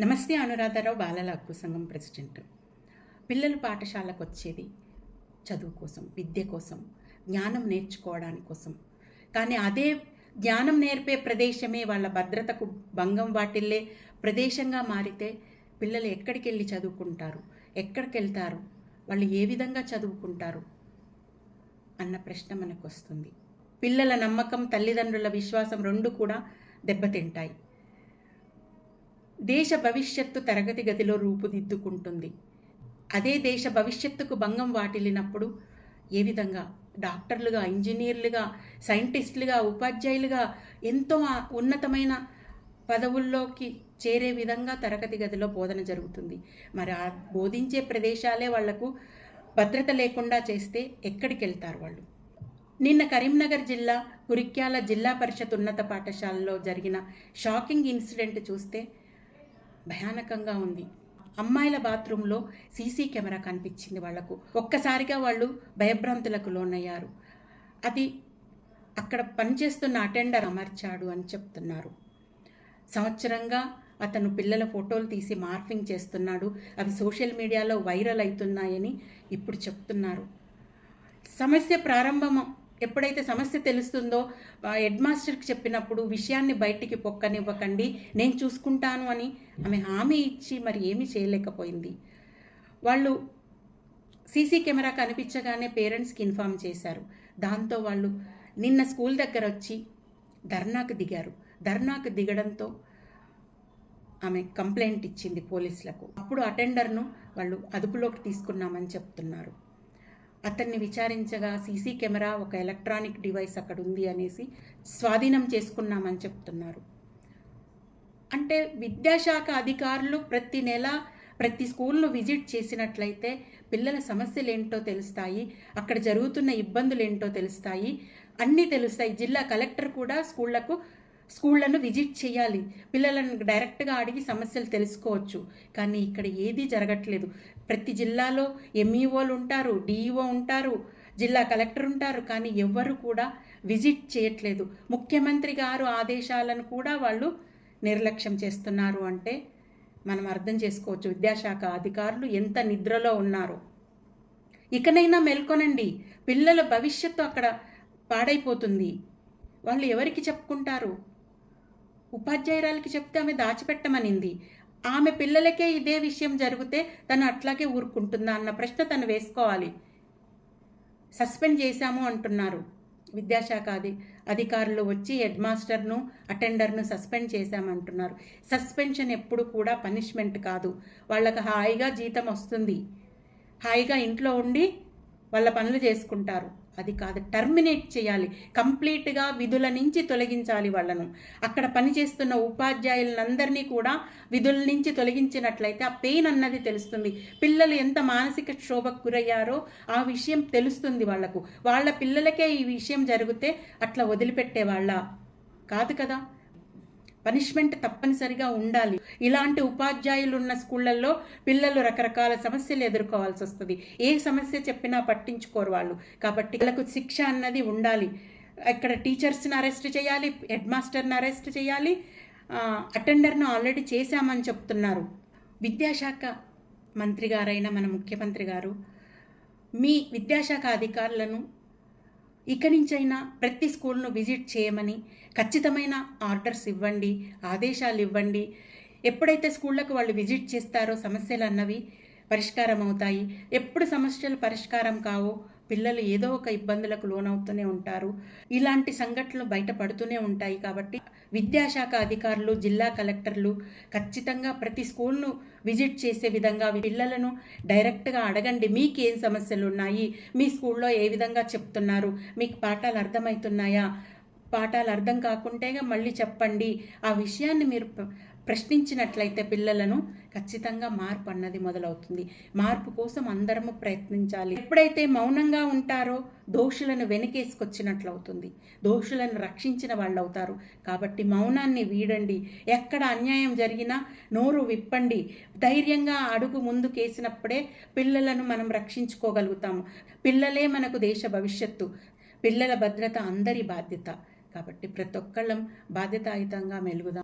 నమస్తే అనురాధారావు బాలల హక్కు సంఘం ప్రెసిడెంట్. పిల్లలు పాఠశాలకు వచ్చేది చదువు కోసం విద్య కోసం జ్ఞానం నేర్చుకోవడానికి కోసం. కానీ అదే జ్ఞానం నేర్పే ప్రదేశమే వాళ్ళ భద్రతకు భంగం వాటిల్లే ప్రదేశంగా మారితే పిల్లలు ఎక్కడికి వెళ్ళి చదువుకుంటారు? ఎక్కడికి వెళ్తారు వాళ్ళు ఏ విధంగా చదువుకుంటారు? అన్న ప్రశ్న మనకు వస్తుంది పిల్లల నమ్మకం తల్లిదండ్రుల విశ్వాసం రెండు కూడా దెబ్బతింటాయి. దేశ భవిష్యత్తు తరగతి గదిలో రూపుదిద్దుకుంటుంది. అదే దేశ భవిష్యత్తుకు భంగం వాటిల్లినప్పుడు ఏ విధంగా డాక్టర్లుగా ఇంజనీర్లుగా సైంటిస్టులుగా ఉపాధ్యాయులుగా ఎంతో ఉన్నతమైన పదవుల్లోకి చేరే విధంగా తరగతి గదిలో బోధన జరుగుతుంది. మరి ఆ బోధించే ప్రదేశాలే వాళ్ళకు భద్రత లేకుండా చేస్తే ఎక్కడికి వెళ్తారు వాళ్ళు? నిన్న కరీంనగర్ జిల్లా కురిక్యాల జిల్లా పరిషత్ ఉన్నత పాఠశాలలో జరిగిన షాకింగ్ ఇన్సిడెంట్ చూస్తే భయానకంగా ఉంది. అమ్మాయిల బాత్రూంలో సీసీ కెమెరా కనిపించింది వాళ్ళకు. ఒక్కసారిగా వాళ్ళు భయభ్రాంతులకు లోనయ్యారు. అది అక్కడ పనిచేస్తున్న అటెండర్ అమర్చాడు అని చెప్తున్నారు. సంవత్సరంగా అతను పిల్లల ఫోటోలు తీసి మార్ఫింగ్ చేస్తున్నాడు. అవి సోషల్ మీడియాలో వైరల్ అవుతున్నాయని ఇప్పుడు చెప్తున్నారు. సమస్య ప్రారంభం ఎప్పుడైతే సమస్య తెలుస్తుందో హెడ్ మాస్టర్కి చెప్పినప్పుడు విషయాన్ని బయటికి పొక్కనివ్వకండి నేను చూసుకుంటాను అని ఆమె హామీ ఇచ్చి మరి ఏమీ చేయలేకపోయింది. వాళ్ళు సీసీ కెమెరా కనిపించగానే పేరెంట్స్కి ఇన్ఫామ్ చేశారు. దాంతో వాళ్ళు నిన్న స్కూల్ దగ్గర వచ్చి ధర్నాకు దిగారు. ధర్నాకు దిగడంతో ఆమె కంప్లైంట్ ఇచ్చింది పోలీసులకు. అప్పుడు అటెండర్ను వాళ్ళు అదుపులోకి తీసుకున్నామని చెప్తున్నారు. అతన్ని విచారించగా సీసీ కెమెరా ఒక ఎలక్ట్రానిక్ డివైస్ అక్కడ ఉంది అనేసి స్వాధీనం చేసుకున్నామని చెప్తున్నారు. అంటే విద్యాశాఖ అధికారులు ప్రతి నెల ప్రతి స్కూల్ను విజిట్ చేసినట్లయితే పిల్లల సమస్యలు ఏంటో తెలుస్తాయి అక్కడ జరుగుతున్న ఇబ్బందులు ఏంటో తెలుస్తాయి. అన్నీ తెలుస్తాయి. జిల్లా కలెక్టర్ కూడా స్కూళ్ళకు స్కూళ్ళను విజిట్ చేయాలి. పిల్లలను డైరెక్ట్గా అడిగి సమస్యలు తెలుసుకోవచ్చు. కానీ ఇక్కడ ఏదీ జరగట్లేదు. ప్రతి జిల్లాలో ఎంఈఓలు ఉంటారు డిఈఓ ఉంటారు జిల్లా కలెక్టర్ ఉంటారు. కానీ ఎవ్వరు కూడా విజిట్ చేయట్లేదు. ముఖ్యమంత్రి గారు ఆదేశాలను కూడా వాళ్ళు నిర్లక్ష్యం చేస్తున్నారు అంటే మనం అర్థం చేసుకోవచ్చు. విద్యాశాఖ అధికారులు ఎంత నిద్రలో ఉన్నారో. ఇకనైనా మేల్కొనండి. పిల్లల భవిష్యత్తు అక్కడ పాడైపోతుంది. వాళ్ళు ఎవరికి చెప్పుకుంటారు? ఉపాధ్యాయురాలకి చెప్తే ఆమె దాచిపెట్టమనింది. ఆమె పిల్లలకే ఇదే విషయం జరిగితే తను అట్లాగే ఊరుకుంటుందా అన్న ప్రశ్న తను వేసుకోవాలి. సస్పెండ్ చేశాము అంటున్నారు విద్యాశాఖ అధి అధికారులు వచ్చి హెడ్ మాస్టర్ను అటెండర్ను సస్పెండ్ చేశామంటున్నారు. సస్పెన్షన్ ఎప్పుడు కూడా పనిష్మెంట్ కాదు. వాళ్ళకి హాయిగా జీతం వస్తుంది. హాయిగా ఇంట్లో ఉండి వాళ్ళ పనులు చేసుకుంటారు. అది కాదు టర్మినేట్ చేయాలి. కంప్లీట్గా విధుల నుంచి తొలగించాలి వాళ్ళను. అక్కడ పనిచేస్తున్న ఉపాధ్యాయులందరినీ కూడా విధుల నుంచి తొలగించినట్లయితే ఆ పెయిన్ అన్నది తెలుస్తుంది. పిల్లలు ఎంత మానసిక క్షోభకు గురయ్యారో ఆ విషయం తెలుస్తుంది వాళ్ళకు వాళ్ళ పిల్లలకే ఈ విషయం జరిగితే అట్లా వదిలిపెట్టే వాళ్ళ కాదు కదా? పనిష్మెంట్ తప్పనిసరిగా ఉండాలి. ఇలాంటి ఉపాధ్యాయులు ఉన్న స్కూళ్ళల్లో పిల్లలు రకరకాల సమస్యలు ఎదుర్కోవాల్సి వస్తుంది. ఏ సమస్య చెప్పినా పట్టించుకోరు వాళ్ళు. కాబట్టి వాళ్ళకు శిక్ష అన్నది ఉండాలి. ఇక్కడ టీచర్స్ని అరెస్ట్ చేయాలి హెడ్ మాస్టర్ని అరెస్ట్ చేయాలి. అటెండర్ను ఆల్రెడీ చేశామని చెప్తున్నారు. విద్యాశాఖ మంత్రి గారైన మన ముఖ్యమంత్రి గారు మీ విద్యాశాఖ అధికారులను ఇక నుంచైనా ప్రతి స్కూల్ను విజిట్ చేయమని ఖచ్చితమైన ఆర్డర్స్ ఇవ్వండి ఆదేశాలు ఇవ్వండి. ఎప్పుడైతే స్కూళ్ళకు వాళ్ళు విజిట్ చేస్తారో సమస్యలు అన్నవి పరిష్కారం అవుతాయి ఎప్పుడు సమస్యలు పరిష్కారం కావో పిల్లలు ఏదో ఒక ఇబ్బందులకు లోనవుతూనే ఉంటారు. ఇలాంటి సంఘటనలు బయటపడుతూనే ఉంటాయి కాబట్టి విద్యాశాఖ అధికారులు జిల్లా కలెక్టర్లు ఖచ్చితంగా ప్రతి స్కూల్ను విజిట్ చేసే విధంగా పిల్లలను డైరెక్ట్గా అడగండి. మీకు ఏం సమస్యలు ఉన్నాయి? మీ స్కూల్లో ఏ విధంగా చెప్తున్నారు? మీకు పాఠాలు అర్థమవుతున్నాయా? పాఠాలు అర్థం కాకుంటేగా మళ్ళీ చెప్పండి. ఆ విషయాన్ని మీరు ప్రశ్నించినట్లయితే పిల్లలను ఖచ్చితంగా మార్పు అన్నది మొదలవుతుంది. మార్పు కోసం అందరము ప్రయత్నించాలి. ఎప్పుడైతే మౌనంగా ఉంటారో దోషులను వెనకేసుకొచ్చినట్లు అవుతుంది దోషులను రక్షించిన వాళ్ళు అవుతారు కాబట్టి మౌనాన్ని వీడండి. ఎక్కడ అన్యాయం జరిగినా నోరు విప్పండి. ధైర్యంగా అడుగు ముందుకేసినప్పుడే పిల్లలను మనం రక్షించుకోగలుగుతాము. పిల్లలే మనకు దేశ భవిష్యత్తు. పిల్లల భద్రత అందరి బాధ్యత. కాబట్టి ప్రతి ఒక్కళ్ళం బాధ్యతాయుతంగా మెలుగుదాం.